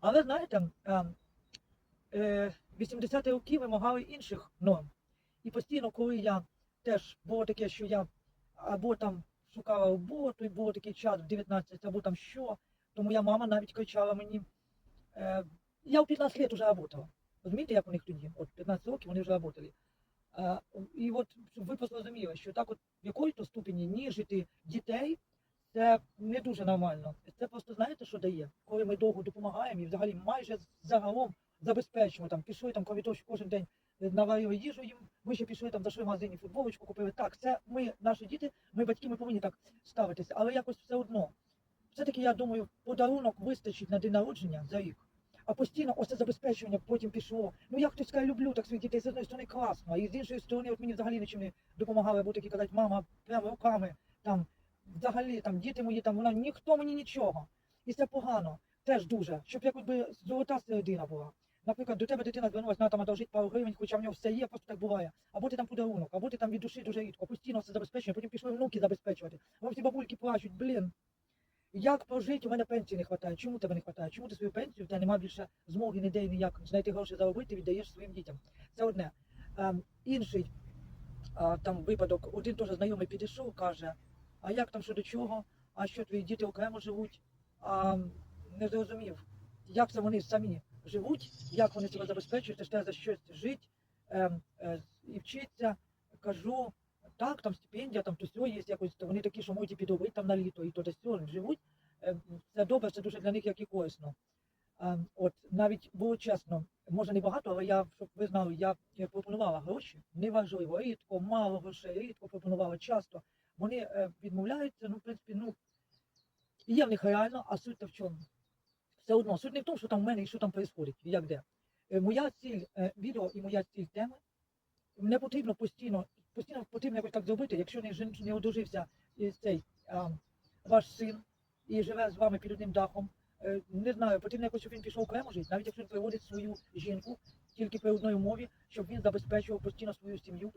Але знаєте, е, е, 80-ті роки вимагали інших норм. І постійно, коли я теж було таке, що я або там шукала роботу, і було такий час в 19, або там що, то моя мама навіть кричала мені. Е, я в 15 років вже працювала. Розумієте, як у них тоді? От 15 років вони вже працювали. Е, і от, щоб ви просто розуміли, що так от в якої-то ступені ніжити дітей, це не дуже нормально. Це просто знаєте, що дає, коли ми довго допомагаємо і взагалі майже загалом забезпечуємо там, пішли там, що кожен день е, наварили їжу їм, ми ще пішли там, зайшли в магазині футболочку, купили. Так, це ми, наші діти, ми батьки, ми повинні так ставитися, але якось все одно. Все-таки я думаю, подарунок вистачить на день народження за рік. А постійно ось це забезпечення потім пішло. Ну як хтось каже, люблю так своїх дітей, з однієї сторони класно, і з іншої сторони, от мені взагалі нічим не допомагали, бо такі казати, мама, прямо руками там взагалі там діти мої там вона ніхто мені нічого. І це погано, теж дуже, щоб якось би золота середина була. Наприклад, до тебе дитина звернулася, на там одолжить пару гривень, хоча в нього все є, просто так буває. Або ти там подарунок, або ти там від душі дуже рідко, постійно все забезпечує, потім пішли внуки забезпечувати. Або всі бабульки плачуть, блін. Як прожити? У мене пенсії не вистачає. Чому тебе не вистачає? Чому ти свою пенсію, тебе немає більше змоги ніде ніяк знайти гроші заробити, віддаєш своїм дітям. Це одне. Ем, інший а, там випадок, один теж знайомий підійшов, каже, а як там що до чого, а що твої діти окремо живуть? А, не зрозумів, як це вони самі живуть, як вони себе забезпечують, треба за щось жити ем, е, і вчиться. Кажу, так, там стипендія, там то сьо є якось, то вони такі, що можуть і підробити там на літо, і то то сьо, живуть. Ем, Це добре, це дуже для них як і корисно. Ем, От навіть було чесно, може не багато, але я, щоб ви знали, я е, пропонувала гроші, неважливо, рідко, мало грошей, рідко пропонувала часто. Вони е, відмовляються, ну, в принципі, ну, є в них реально, а суть то в чому? Все одно, суть не в тому, що там в мене і що там відбувається, і як де. Е, Моя ціль е, відео і моя ціль теми не потрібно постійно, постійно потрібно якось так зробити, якщо не, не одружився цей а, ваш син і живе з вами під одним дахом. Не знаю, потрібно якось, щоб він пішов окремо жити, навіть якщо він приводить свою жінку тільки при одній умові, щоб він забезпечував постійно свою сім'ю.